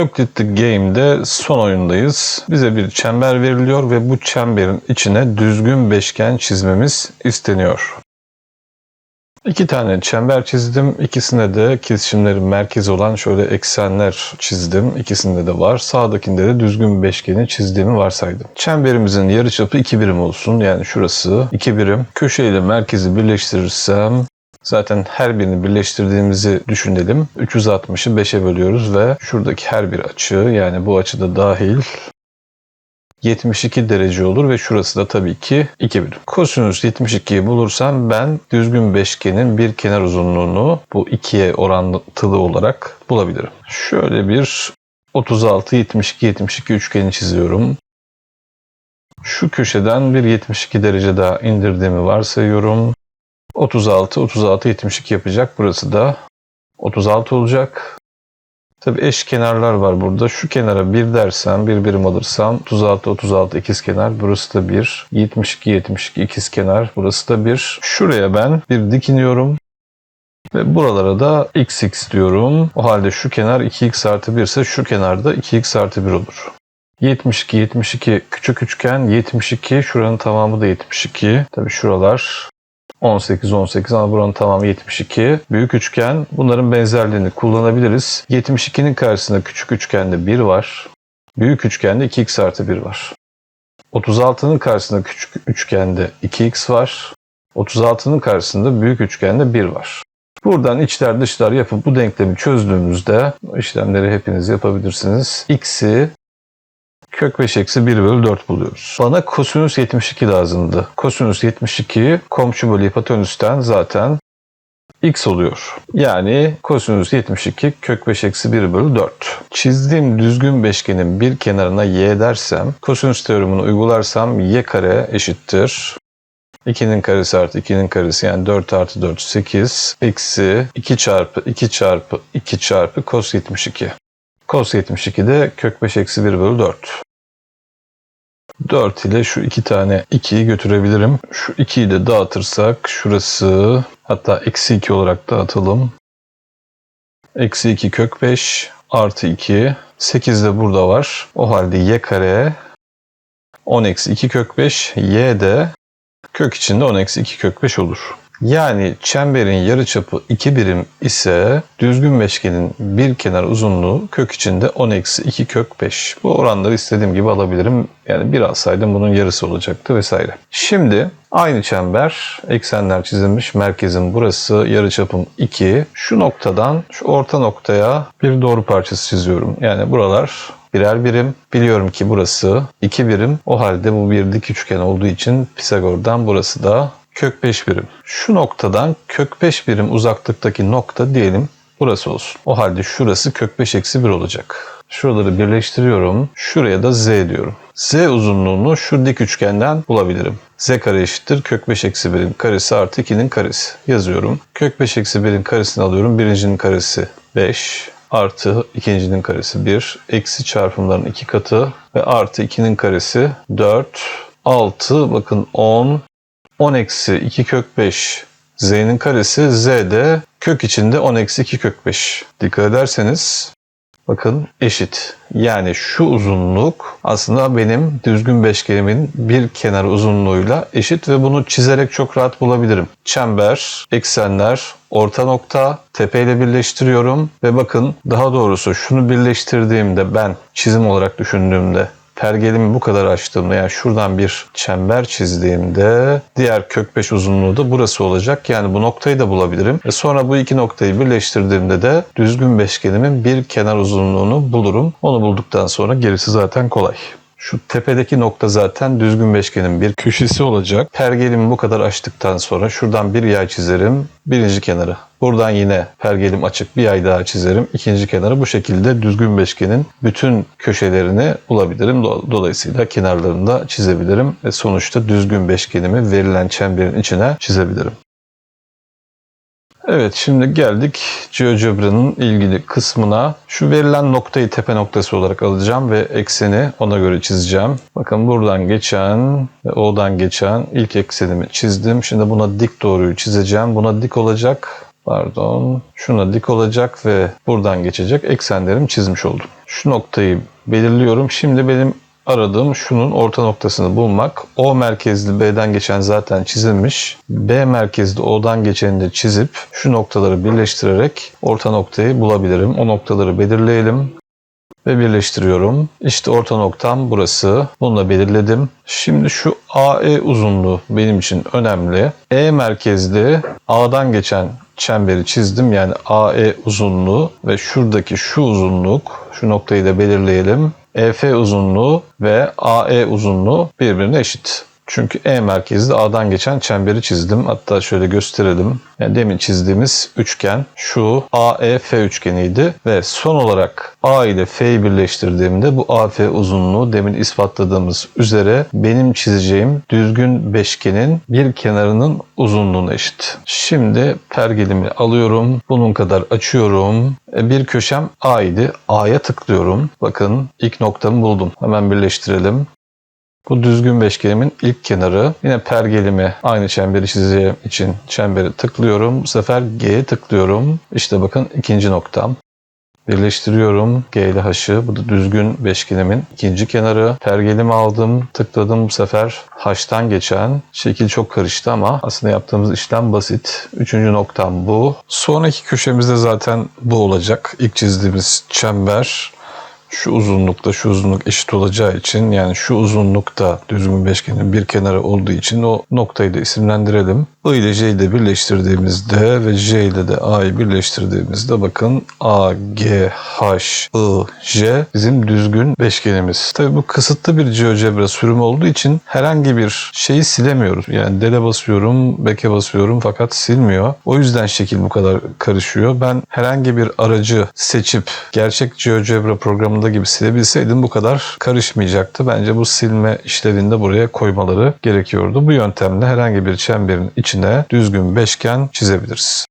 Euclid Game'de son oyundayız. Bize bir çember veriliyor ve bu çemberin içine düzgün beşgen çizmemiz isteniyor. İki tane çember çizdim. İkisine de kesişimlerin merkezi olan şöyle eksenler çizdim. İkisinde de var. Sağdakinde de düzgün beşgeni çizdiğimi varsaydım. Çemberimizin yarıçapı 2 birim olsun. Yani şurası 2 birim. Köşeyle merkezi birleştirirsem Zaten her birini birleştirdiğimizi düşünelim. 360'ı 5'e bölüyoruz ve şuradaki her bir açı yani bu açı da dahil 72 derece olur ve şurası da tabii ki 2 birim. Kosinüs 72'yi bulursam ben düzgün beşgenin bir kenar uzunluğunu bu ikiye orantılı olarak bulabilirim. Şöyle bir 36 72 72 üçgeni çiziyorum. Şu köşeden bir 72 derece daha indirdiğimi varsayıyorum. 36, 36, 72 yapacak. Burası da 36 olacak. Tabi eş kenarlar var burada. Şu kenara 1 dersem, bir birim alırsam 36, 36 ikiz kenar. Burası da 1. 72, 72 ikiz kenar. Burası da 1. Şuraya ben bir dik iniyorum. Ve buralara da xx diyorum. O halde şu kenar 2x artı 1 ise şu kenarda 2x artı 1 olur. 72, 72 küçük üçgen, 72 şuranın tamamı da 72. Tabi şuralar 18, 18 ama buranın tamamı 72. Büyük üçgen bunların benzerliğini kullanabiliriz. 72'nin karşısında küçük üçgende 1 var. Büyük üçgende 2x artı 1 var. 36'nın karşısında küçük üçgende 2x var. 36'nın karşısında büyük üçgende 1 var. Buradan içler dışlar yapıp bu denklemi çözdüğümüzde işlemleri hepiniz yapabilirsiniz. x'i kök 5 eksi 1 bölü 4 buluyoruz. Bana kosinüs 72 lazımdı. Kosinüs 72 komşu bölü hipotenüsten zaten x oluyor. Yani kosinüs 72 kök 5 eksi 1 bölü 4. Çizdiğim düzgün beşgenin bir kenarına y dersem kosinüs teoremini uygularsam y kare eşittir 2'nin karesi artı 2'nin karesi yani 4 artı 4 8 eksi 2 çarpı 2 çarpı 2 çarpı cos 72. Cos 72 de kök 5 eksi 1 bölü 4. 4 ile şu iki tane 2'yi götürebilirim. Şu 2'yi de dağıtırsak şurası hatta eksi 2 olarak dağıtalım. Eksi 2 kök 5 artı 2. 8 de burada var. O halde y kare 10 eksi 2 kök 5. Y de kök içinde 10 eksi 2 kök 5 olur. Yani çemberin yarıçapı 2 birim ise düzgün beşgenin bir kenar uzunluğu kök içinde 10 eksi 2 kök 5. Bu oranları istediğim gibi alabilirim. Yani bir alsaydım bunun yarısı olacaktı vesaire. Şimdi aynı çember eksenler çizilmiş. Merkezin burası yarıçapım 2. Şu noktadan şu orta noktaya bir doğru parçası çiziyorum. Yani buralar birer birim. Biliyorum ki burası 2 birim. O halde bu bir dik üçgen olduğu için Pisagor'dan burası da kök 5 birim. Şu noktadan kök 5 birim uzaklıktaki nokta diyelim burası olsun. O halde şurası kök 5 eksi 1 olacak. Şuraları birleştiriyorum. Şuraya da z diyorum. Z uzunluğunu şu dik üçgenden bulabilirim. Z kare eşittir kök 5 eksi 1'in karesi artı 2'nin karesi. Yazıyorum. Kök 5 eksi 1'in karesini alıyorum. Birincinin karesi 5 artı ikincinin karesi 1 eksi çarpımların iki katı ve artı 2'nin karesi 4 6 bakın 10 10 eksi 2 kök 5 z'nin karesi z de kök içinde 10 eksi 2 kök 5. Dikkat ederseniz bakın eşit. Yani şu uzunluk aslında benim düzgün beşgenimin bir kenar uzunluğuyla eşit ve bunu çizerek çok rahat bulabilirim. Çember, eksenler, orta nokta, tepeyle birleştiriyorum ve bakın daha doğrusu şunu birleştirdiğimde ben çizim olarak düşündüğümde pergelimi bu kadar açtığımda yani şuradan bir çember çizdiğimde diğer kök 5 uzunluğu da burası olacak. Yani bu noktayı da bulabilirim. E sonra bu iki noktayı birleştirdiğimde de düzgün beşgenimin bir kenar uzunluğunu bulurum. Onu bulduktan sonra gerisi zaten kolay. Şu tepedeki nokta zaten düzgün beşgenin bir köşesi olacak. Pergelimi bu kadar açtıktan sonra şuradan bir yay çizerim. Birinci kenarı. Buradan yine pergelim açık bir yay daha çizerim. İkinci kenarı bu şekilde düzgün beşgenin bütün köşelerini bulabilirim. Dolayısıyla kenarlarını da çizebilirim. Ve sonuçta düzgün beşgenimi verilen çemberin içine çizebilirim. Evet şimdi geldik GeoGebra'nın ilgili kısmına. Şu verilen noktayı tepe noktası olarak alacağım ve ekseni ona göre çizeceğim. Bakın buradan geçen ve O'dan geçen ilk eksenimi çizdim. Şimdi buna dik doğruyu çizeceğim. Buna dik olacak. Pardon. Şuna dik olacak ve buradan geçecek eksenlerimi çizmiş oldum. Şu noktayı belirliyorum. Şimdi benim aradığım şunun orta noktasını bulmak. O merkezli B'den geçen zaten çizilmiş. B merkezli O'dan geçeni de çizip şu noktaları birleştirerek orta noktayı bulabilirim. O noktaları belirleyelim ve birleştiriyorum. İşte orta noktam burası. Bunu da belirledim. Şimdi şu AE uzunluğu benim için önemli. E merkezli A'dan geçen çemberi çizdim. Yani AE uzunluğu ve şuradaki şu uzunluk, şu noktayı da belirleyelim. EF uzunluğu ve AE uzunluğu birbirine eşit. Çünkü E merkezli A'dan geçen çemberi çizdim. Hatta şöyle gösterelim. Yani demin çizdiğimiz üçgen şu AEF üçgeniydi ve son olarak A ile F'yi birleştirdiğimde bu AF uzunluğu demin ispatladığımız üzere benim çizeceğim düzgün beşgenin bir kenarının uzunluğuna eşit. Şimdi pergelimi alıyorum. Bunun kadar açıyorum. E, Bir köşem A idi. A'ya tıklıyorum. Bakın ilk noktamı buldum. Hemen birleştirelim. Bu düzgün beşgenimin ilk kenarı. Yine pergelimi aynı çemberi çizeceğim için çemberi tıklıyorum. Bu sefer G'ye tıklıyorum. İşte bakın ikinci noktam. Birleştiriyorum G ile H'ı. Bu da düzgün beşgenimin ikinci kenarı. Pergelimi aldım, tıkladım bu sefer H'tan geçen. Şekil çok karıştı ama aslında yaptığımız işlem basit. Üçüncü noktam bu. Sonraki köşemizde zaten bu olacak. İlk çizdiğimiz çember şu uzunlukta şu uzunluk eşit olacağı için yani şu uzunlukta düzgün beşgenin bir kenarı olduğu için o noktayı da isimlendirelim. I ile J'yi de birleştirdiğimizde ve J ile de A'yı birleştirdiğimizde bakın A, G, H, I, J bizim düzgün beşgenimiz. Tabii bu kısıtlı bir GeoGebra sürümü olduğu için herhangi bir şeyi silemiyoruz. Yani dele basıyorum, beke basıyorum fakat silmiyor. O yüzden şekil bu kadar karışıyor. Ben herhangi bir aracı seçip gerçek GeoGebra programında gibi silebilseydim bu kadar karışmayacaktı. Bence bu silme işlevini de buraya koymaları gerekiyordu. Bu yöntemle herhangi bir çemberin içine düzgün beşgen çizebiliriz.